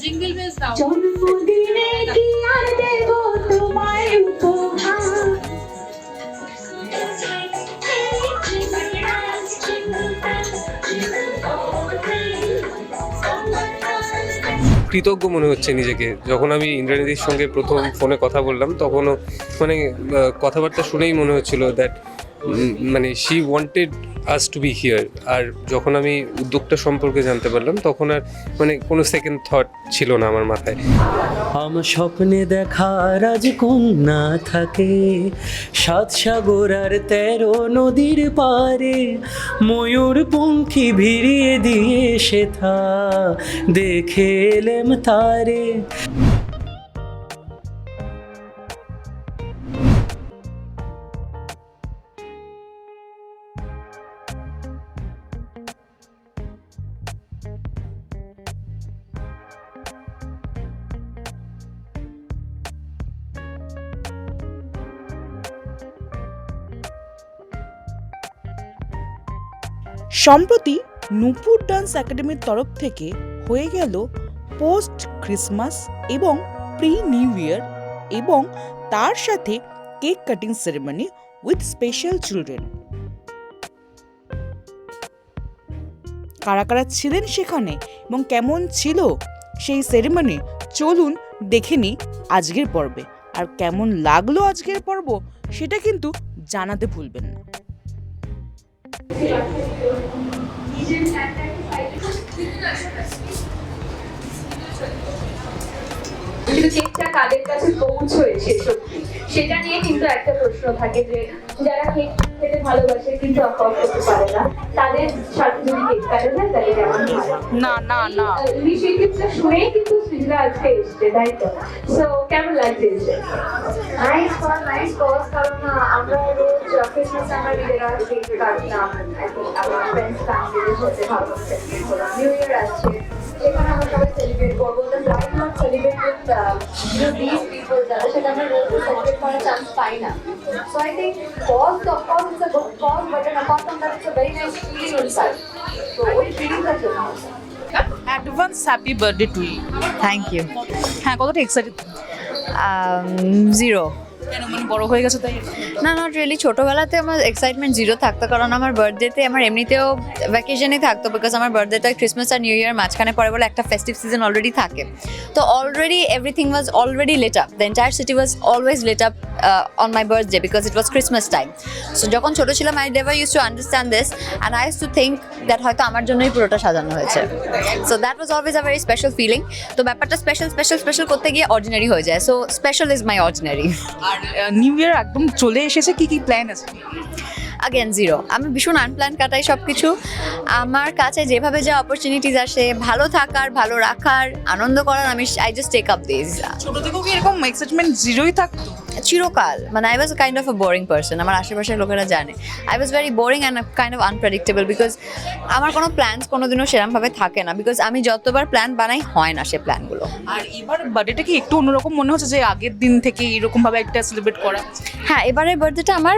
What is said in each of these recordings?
Jingle bells দাও। জন্মদিনে কি আর দেব তোমায় উপহার? কৃতজ্ঞ মনে হচ্ছে নিজেকে। যখন আমি ইন্দ্রাণীদির সঙ্গে প্রথম ফোনে কথা বললাম তখনও মানে কথাবার্তা শুনেই মনে হচ্ছিল দ্যাট মানে she wanted us to be here আর যখন আমি উদ্যোগটা সম্পর্কে জানতে পারলাম, তখন আর মানে কোনো সেকেন্ড থট ছিল না আমার মাথায়। আমার স্বপ্নে দেখা রাজকন্যা থাকে। সাত সাগর আর তেরো নদীর পারে, ময়ূর পঙ্খী ভিড়িয়ে দিয়ে সেথা দেখে এলেম তারে। সম্প্রতি নূপুর ডান্স একাডেমির তরফ থেকে হয়ে গেল পোস্ট ক্রিসমাস এবং প্রি নিউ ইয়ার এবং তার সাথে cake cutting ceremony with special children. কারা কারা ছিলেন সেখানে এবং কেমন ছিল সেই সেরেমনি চলুন দেখে নিই আজকের পর্বে। আর কেমন লাগল আজকের পর্ব সেটা কিন্তু জানাতে ভুলবেন না। 이준 작가 কিন্তু কেকটা কাদের কাছে পৌঁছয় সত্যি? সেটা নিয়ে কিন্তু একটা প্রশ্ন থাকে যে যারা কেক খেতে ভালোবাসে কিন্তু অফার করতে পারে না তাদের সাথে যদি কেক কাটা যায় তাহলে কেমন হয়? না না না। ইনিশিয়েটিভটা শুনেই কিন্তু সৃজলা আজকে এসছে তাই তো? সো কেমন লাগছে এসে? নাইস ফর নাইস কজ কারণ আমরা রোজ ক্রিসমাস আমরা নিজেরা কেক কাটতাম। I আমার ফ্রেন্ডস ফ্যামিলিদের সাথে ভালো নিউ ইয়ার আসছে সেখানে আমরা সবাই সেলিব্রেট করব। দিস পিপল যারা সেটা আমরা রোজ সেলিব্রেট করার চান্স পাই না। So I think cause of course it's a good cause but apart from that it's a very nice feeling inside তো ওই ফিলিংটার জন্য advance happy birthday to you thank you হ্যাঁ কতটা এক্সাইটেড জিরো কেন? মানে বড় হয়ে গেছে তাই? না নট রিয়েলি ছোটোবেলাতে আমার এক্সাইটমেন্ট জিরো থাকতো কারণ আমার বার্থডেতে আমার এমনিতেও ভ্যাকেশনই থাকতো বিকজ আমার বার্থডেটা ক্রিসমাস আর নিউ ইয়ার মাঝখানে পরে বলে একটা ফেস্টিভ সিজন অলরেডি থাকে। তো already everything was already lit up the entire city was always lit up on my birthday because it was Christmas time so যখন ছোটো ছিলাম I never use to understand this and I use to think that হয়তো আমার জন্যই পুরোটা সাজানো হয়েছে। So that was always a very special feeling তো ব্যাপারটা স্পেশাল স্পেশাল স্পেশাল করতে গিয়ে অর্ডিনারি হয়ে যায়। So special is my ordinary R new year একদম চলে এসেছে কি কি প্ল্যান আছে? আগেন জিরো আমি ভীষণ আনপ্ল্যান কাটাই সব কিছু আমার কাছে যেভাবে যা অপরচুনিটিস আসে ভালো থাকার ভালো রাখার আনন্দ করার আমি I just take up this ছোট থেকেও কি এরকম এক্সাইটমেন্ট জিরোই থাকতো? চিরকাল। মানে I was kind of a boring person আমার আশেপাশের লোকেরা জানে। I was very boring and kind of unpredictable because আমার কোনো প্ল্যানস কোনোদিনও সেরকমভাবে থাকে না। বিকজ আমি যতবার প্ল্যান বানাই হয় না সে প্ল্যানগুলো আর এবার বার্থডেটা কি একটু অন্যরকম মনে হচ্ছে যে আগের দিন থেকে এরকমভাবে একটা সেলিব্রেট করা? হ্যাঁ এবারের বার্থডেটা আমার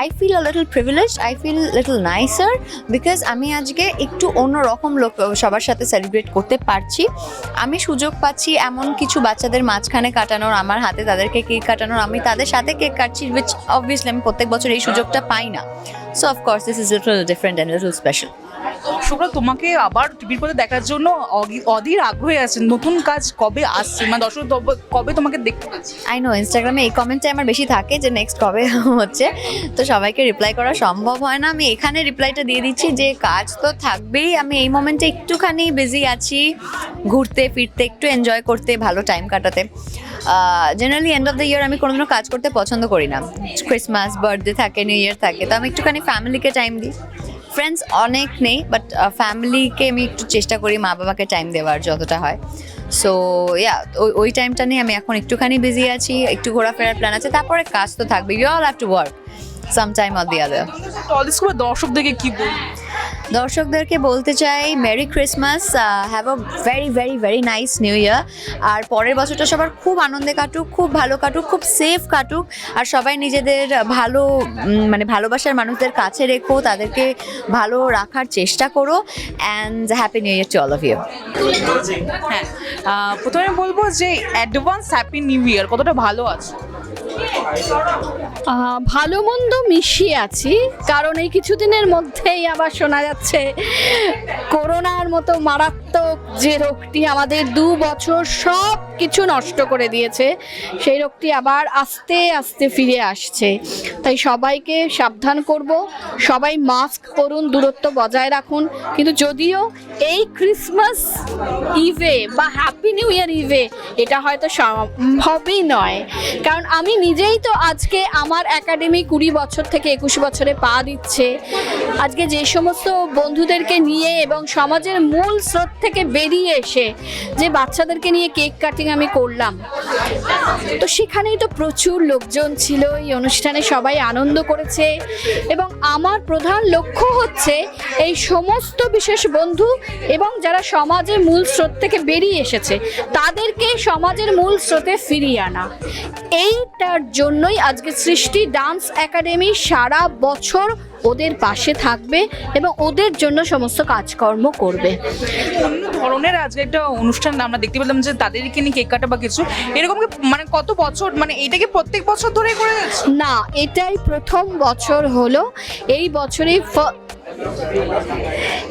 I feel a little privilege I feel little nicer because আমি আজকে একটু অন্যরকম লোক, সবার সাথে সেলিব্রেট করতে পারছি। আমি সুযোগ পাচ্ছি এমন কিছু বাচ্চাদের মাঝখানে কাটানোর, আমার হাতে তাদেরকে কেক কাটানোর, আমি তাদের সাথে কেক কাটছি উইচ অবভিয়াসলি আমি প্রত্যেক বছর এই সুযোগটা পাই না। So of course this is little different and little special দর্শকরা তোমাকে আবার টিভির পথে দেখার জন্য অধীর আগ্রহে আছে নতুন কাজ কবে আসছে? মানে দর্শক কবে তোমাকে দেখতে পাচ্ছে? আই নো ইনস্টাগ্রামে এই কমেন্টটাই আমার বেশি থাকে যে নেক্সট কবে হচ্ছে। তো সবাইকে রিপ্লাই করা সম্ভব হয় না। আমি এখানে রিপ্লাইটা দিয়ে দিচ্ছি যে কাজ তো থাকবেই। আমি এই মোমেন্টে একটুখানি বিজি আছি। ঘুরতে, ফিরতে, একটু এনজয় করতে, ভালো টাইম কাটাতে। Generally end of the year আমি কোনোদিনও কাজ করতে পছন্দ করি না। ক্রিসমাস বার্থডে থাকে নিউ ইয়ার থাকে। তো আমি একটুখানি ফ্যামিলিকে টাইম দিই। ফ্রেন্ডস অনেক নেই বাট ফ্যামিলিকে আমি একটু চেষ্টা করি মা বাবাকে টাইম দেওয়ার যতটা হয়। সো ইয়া ওই ওই টাইমটা নিয়ে আমি এখন একটুখানি বিজি আছি, একটু ঘোরাফেরার প্ল্যান আছে, তারপরে কাজ তো থাকবে। You all have to work some time or the other দর্শকদেরকে কি বলব? দর্শকদেরকে বলতে চাই merry Christmas have a very very very nice new year আর পরের বছরটা সবার খুব আনন্দে কাটুক, খুব ভালো কাটুক, খুব সেফ কাটুক। আর সবাই নিজেদের ভালো মানে ভালোবাসার মানুষদের কাছে রেখো, তাদেরকে ভালো রাখার চেষ্টা করো। And happy new year to all of you হ্যাঁ প্রথমে বলব যে অ্যাডভান্স হ্যাপি নিউ ইয়ার কতটা ভালো আছে। ভালো মন্দ মিশিয়ে আছি, কারণ এই কিছুদিনের মধ্যেই আবার শোনা যাচ্ছে, করোনার মতো মারাত্মক যে রোগটি আমাদের দু বছর সব কিছু নষ্ট করে দিয়েছে, সেই রোগটি আবার আস্তে আস্তে ফিরে আসছে। তাই সবাইকে সাবধান করব, সবাই মাস্ক পরুন, দূরত্ব বজায় রাখুন, কিন্তু যদিও এই ক্রিসমাস ইভে বা হ্যাপি নিউ ইয়ার ইভে এটা হয়তো সম্ভবই নয়, কারণ আমি নিজেই তো আজকে আমার একাডেমি কুড়ি বছর থেকে একুশ বছরে পা দিচ্ছে। আজকে যে সমস্ত বন্ধুদেরকে নিয়ে এবং সমাজের মূল স্রোত থেকে বেরিয়ে এসে যে বাচ্চাদেরকে নিয়ে কেক কাটিং আমি করলাম, তো সেখানেই তো প্রচুর লোকজন ছিল। এই অনুষ্ঠানে সবাই আনন্দ করেছে এবং আমার প্রধান লক্ষ্য হচ্ছে এই সমস্ত বিশেষ বন্ধু এবং যারা সমাজের মূল স্রোত থেকে বেরিয়ে এসেছে, তাদেরকে সমাজের মূল স্রোতে ফিরিয়ে আনা। এইটার জন্যই আজকে সৃষ্টি ডান্স একাডেমি সারা বছর ওদের পাশে থাকবে এবং ওদের জন্য সমস্ত কাজকর্ম করবে। অন্য ধরনের আজকে একটা অনুষ্ঠান আমরা দেখতে পেলাম যে তাদেরকে নিয়ে কেক কাটা বা কিছু এরকম মানে কত বছর মানে এটা কি প্রত্যেক বছর ধরে করে না এটাই প্রথম বছর হলো। এই বছরেই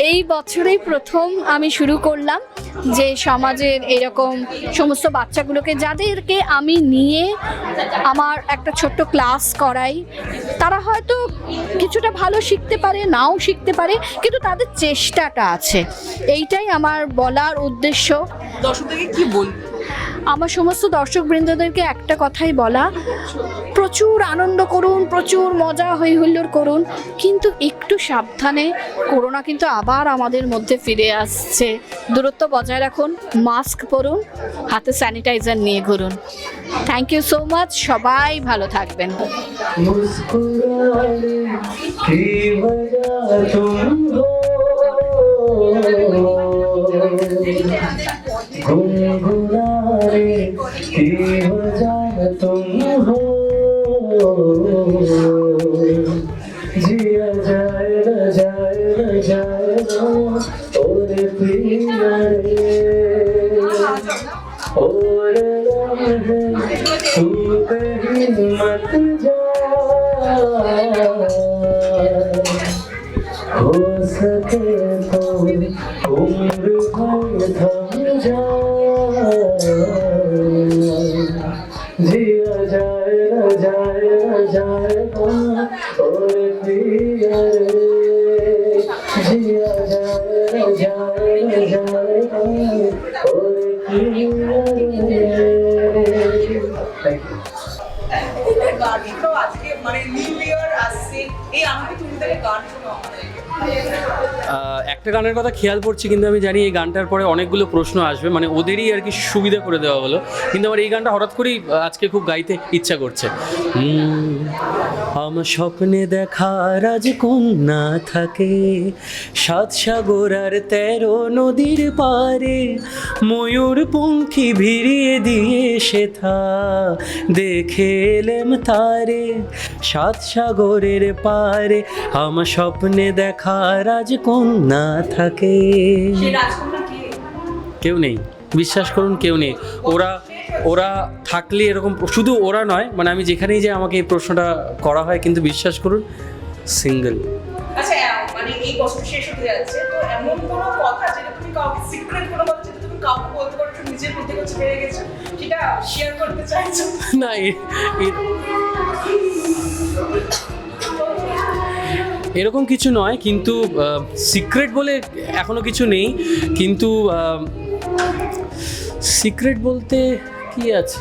এই বছরেই প্রথম আমি শুরু করলাম যে সমাজের এরকম সমস্ত বাচ্চাগুলোকে, যাদেরকে আমি নিয়ে আমার একটা ছোট্ট ক্লাস করাই, তারা হয়তো কিছুটা ভালো শিখতে পারে, নাও শিখতে পারে, কিন্তু তাদের চেষ্টাটা আছে। এইটাই আমার বলার উদ্দেশ্য। দর্শকদেরকে কি বলব আমার সমস্ত দর্শকবৃন্দদেরকে একটা কথাই বলা প্রচুর আনন্দ করুন প্রচুর মজা হই হুল্লোড় করুন কিন্তু একটু সাবধানে করোনা কিন্তু আবার আমাদের মধ্যে ফিরে আসছে দূরত্ব বজায় রাখুন মাস্ক পরুন হাতে স্যানিটাইজার নিয়ে ঘুরুন থ্যাংক ইউ সো মাচ সবাই ভালো থাকবেন मुस्कुराने की वजह तुम हो गुनगुनाने की वजह तुम हो जिया जाए न जाए न जाए ना और पिया रे আজকে মানে নিউ ইয়ার আসছে। এই আমাকে তুমি তাহলে গান শোনো আমাদেরকে একটা গানের কথা খেয়াল পড়ছি কিন্তু আমি জানি এই গানটার পরে অনেকগুলো প্রশ্ন আসবে মানে ওদেরই আর কি সুবিধা করে দেওয়া হলো। কিন্তু আমার এই গানটা হঠাৎ করেই আজকে খুব গাইতে ইচ্ছা করছে। আমার স্বপ্নে দেখা রাজকন্যা থাকে, সাত সাগর আর তেরো নদীর পারে ময়ূর পঙ্খী ভিড়িয়ে দিয়ে সেথা দেখে এলেম তারে, সাত সাগরের পারে, আমার স্বপ্নে দেখা রাজকন্যা থাকে। কেউ নেই। বিশ্বাস করুন কেউ নেই। ওরা ওরা থাকলে এরকম শুধু ওরা নয় মানে আমি যেখানেই যে আমাকে এই প্রশ্নটা করা হয় কিন্তু বিশ্বাস করুন সিঙ্গেল আচ্ছা মানে এই বছর শেষ হতে যাচ্ছে তো এমন কোনো কথা যেটা তুমি কাউকে সিক্রেট কোনো কথা যেটা তুমি কাউকে বলতে পারছ নিজের প্রতি কাছে পেরে গেছো সেটা শেয়ার করতে চাইছো? না এরকম কিছু নয় কিন্তু সিক্রেট বলে এখনও কিছু নেই কিন্তু সিক্রেট বলতে কি আছে?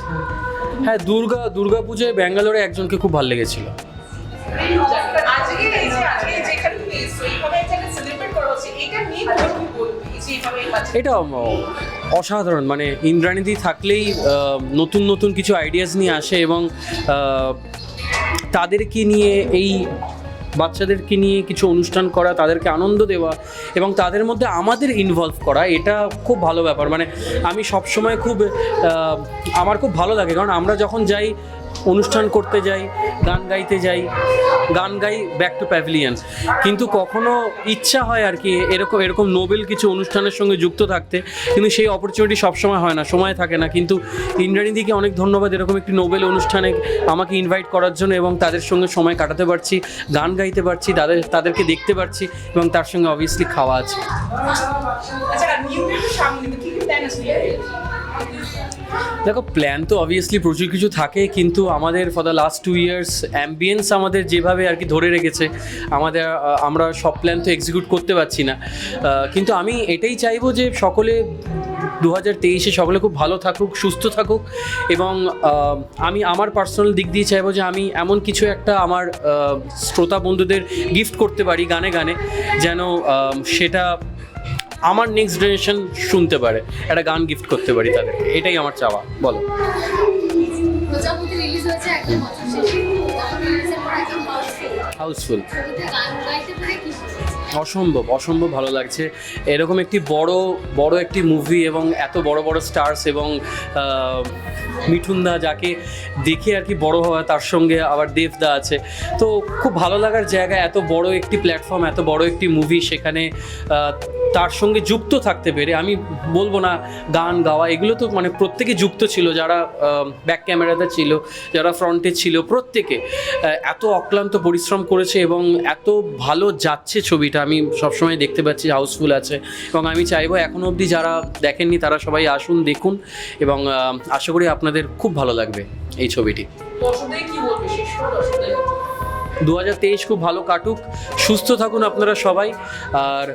হ্যাঁ দুর্গা দুর্গা পুজোয় ব্যাঙ্গালোরে একজনকে খুব ভালো লেগেছিল। এটা অসাধারণ মানে ইন্দ্রাণীদি থাকলেই নতুন নতুন কিছু আইডিয়াস নিয়ে আসে এবং তাদেরকে নিয়ে এই বাচ্চাদেরকে নিয়ে কিছু অনুষ্ঠান করা, তাদেরকে আনন্দ দেওয়া এবং তাদের মধ্যে আমাদের ইনভলভ করা, এটা খুব ভালো ব্যাপার। মানে আমি সবসময় খুব আমার খুব ভালো লাগে। কারণ আমরা যখন যাই অনুষ্ঠান করতে যাই, গান গাইতে যাই, গান গাই ব্যাক টু প্যাভিলিয়ন কিন্তু কখনো ইচ্ছা হয় আর কি এরকম এরকম নোবেল কিছু অনুষ্ঠানের সঙ্গে যুক্ত থাকতে। কিন্তু সেই অপরচুনিটি সবসময় হয় না, সময় থাকে না। কিন্তু ইন্দ্রাণীদিকে অনেক ধন্যবাদ এরকম একটি নোবেল অনুষ্ঠানে আমাকে ইনভাইট করার জন্য এবং তাদের সঙ্গে সময় কাটাতে পারছি, গান গাইতে পারছি, তাদের তাদেরকে দেখতে পারছি এবং তার সঙ্গে অবভিয়াসলি খাওয়া আছে? দেখো প্ল্যান তো অবভিয়াসলি প্রচুর কিছু থাকে, কিন্তু আমাদের for the last two years ambience আমাদের যেভাবে আর কি ধরে রেখেছে, আমাদের আমরা সব প্ল্যান তো এক্সিকিউট করতে পারছি না। কিন্তু আমি এটাই চাইব যে সকলে দু হাজার তেইশে সকলে খুব ভালো থাকুক, সুস্থ থাকুক, এবং আমি আমার পার্সোনাল দিক দিয়ে চাইব যে আমি এমন কিছু একটা আমার শ্রোতা বন্ধুদের গিফট করতে পারি গানে গানে, যেন সেটা আমার নেক্সট জেনারেশন শুনতে পারে একটা গান গিফট করতে পারি তাদেরকে এটাই আমার চাওয়া বলো। হাউসফুল অসম্ভব অসম্ভব ভালো লাগছে। এরকম একটি বড় বড় একটি মুভি এবং এত বড় বড় স্টার্স এবং আহ, মিঠুনদা যাকে দেখে আর কি বড় হওয়া তার সঙ্গে আবার দেবদা আছে। তো খুব ভালো লাগার জায়গা এত বড় একটি প্ল্যাটফর্ম এত বড় একটি মুভি সেখানে তার সঙ্গে যুক্ত থাকতে পেরে আমি বলব না গান গাওয়া এগুলো তো মানে প্রত্যেকে যুক্ত ছিল যারা ব্যাক ক্যামেরাতে ছিল যারা ফ্রন্টে ছিল প্রত্যেকে এত অক্লান্ত পরিশ্রম করেছে এবং এত ভালো যাচ্ছে ছবিটা। আমি সবসময় দেখতে পাচ্ছি হাউসফুল আছে এবং আমি চাইব এখনও অবধি যারা দেখেননি তারা সবাই আসুন দেখুন এবং আশা করি আপনাদের খুব ভালো লাগবে এই ছবিটি। দু হাজার তেইশ খুব ভালো কাটুক সুস্থ থাকুন আপনারা সবাই আর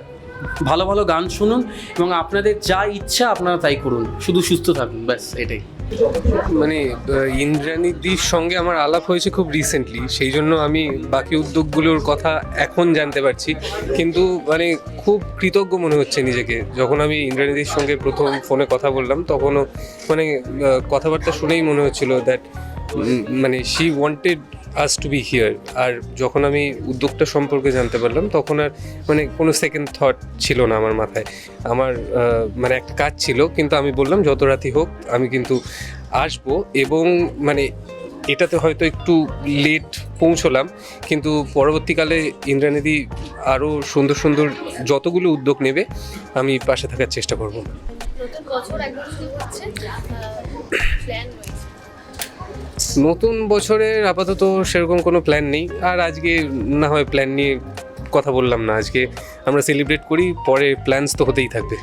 ভালো ভালো গান শুনুন এবং আপনাদের যা ইচ্ছা আপনারা তাই করুন। শুধু সুস্থ থাকুন, ব্যাস, এটাই। মানে ইন্দ্রাণীদির সঙ্গে আমার আলাপ হয়েছে খুব রিসেন্টলি সেই জন্য আমি বাকি উদ্যোগগুলোর কথা এখন জানতে পারছি। কিন্তু মানে খুব কৃতজ্ঞ মনে হচ্ছে নিজেকে। যখন আমি ইন্দ্রাণীদির সঙ্গে প্রথম ফোনে কথা বললাম, তখনও মানে কথাবার্তা শুনেই মনে হচ্ছিল দ্যাট মানে she wanted us to be here আর যখন আমি উদ্যোগটা সম্পর্কে জানতে পারলাম, তখন আর মানে কোনো সেকেন্ড থট ছিল না আমার মাথায়। আমার মানে একটা কাজ ছিল, কিন্তু আমি বললাম, যত রাতি হোক, আমি কিন্তু আসব। এবং মানে এটাতে হয়তো একটু লেট পৌঁছলাম, কিন্তু পরবর্তীকালে ইন্দ্রানিধি আরও সুন্দর সুন্দর যতগুলো উদ্যোগ নেবে, আমি পাশে থাকার চেষ্টা করব। নতুন বছরের আপাতত সেরকম কোনো প্ল্যান নেই। আর আজকে না হয় প্ল্যান নিয়ে কথা বললাম না। আজকে আমরা সেলিব্রেট করি পরে প্ল্যানস তো হতেই থাকবে।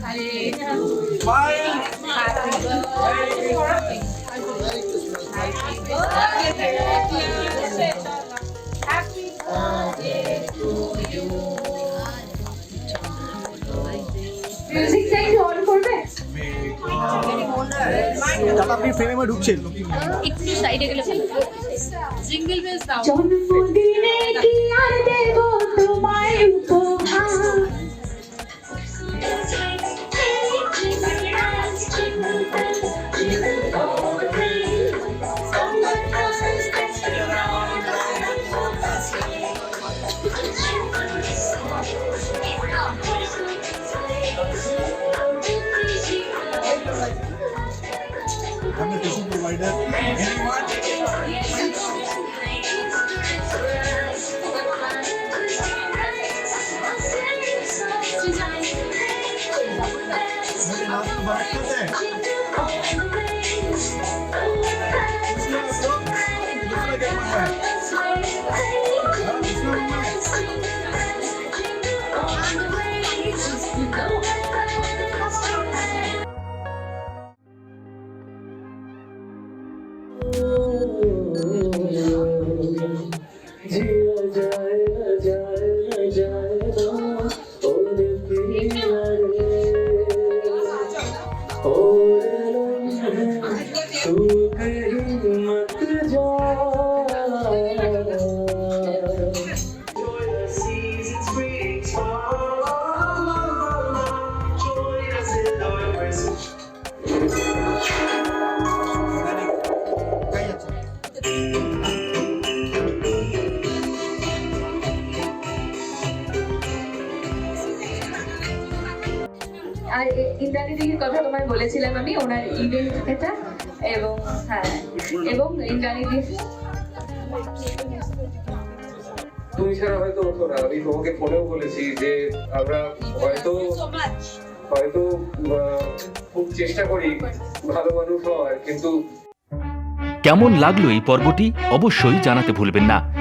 মিউজিকটা একটু অন করবে দাদা আপনি ফ্রেমে ঢুকছেন একটু সাইডে গেলে জিঙ্গল বেলস দাও জন্মদিনে কি আর দেব তোমায় উপহার? 努力啊，努力！ইন্দ্রাণী দিদির কথা তোমায় বলেছিলাম আমি ওনার ইভেন্ট এটা এবং হ্যাঁ এবং ইন্দ্রাণী তুমি ছাড়া হয়তো হতো না আমি তোমাকে ফোনেও বলেছি যে আমরা হয়তো হয়তো খুব চেষ্টা করি ভালো মানুষ হওয়ার কিন্তু কেমন লাগল এই পর্বটি? অবশ্যই জানাতে ভুলবেন না।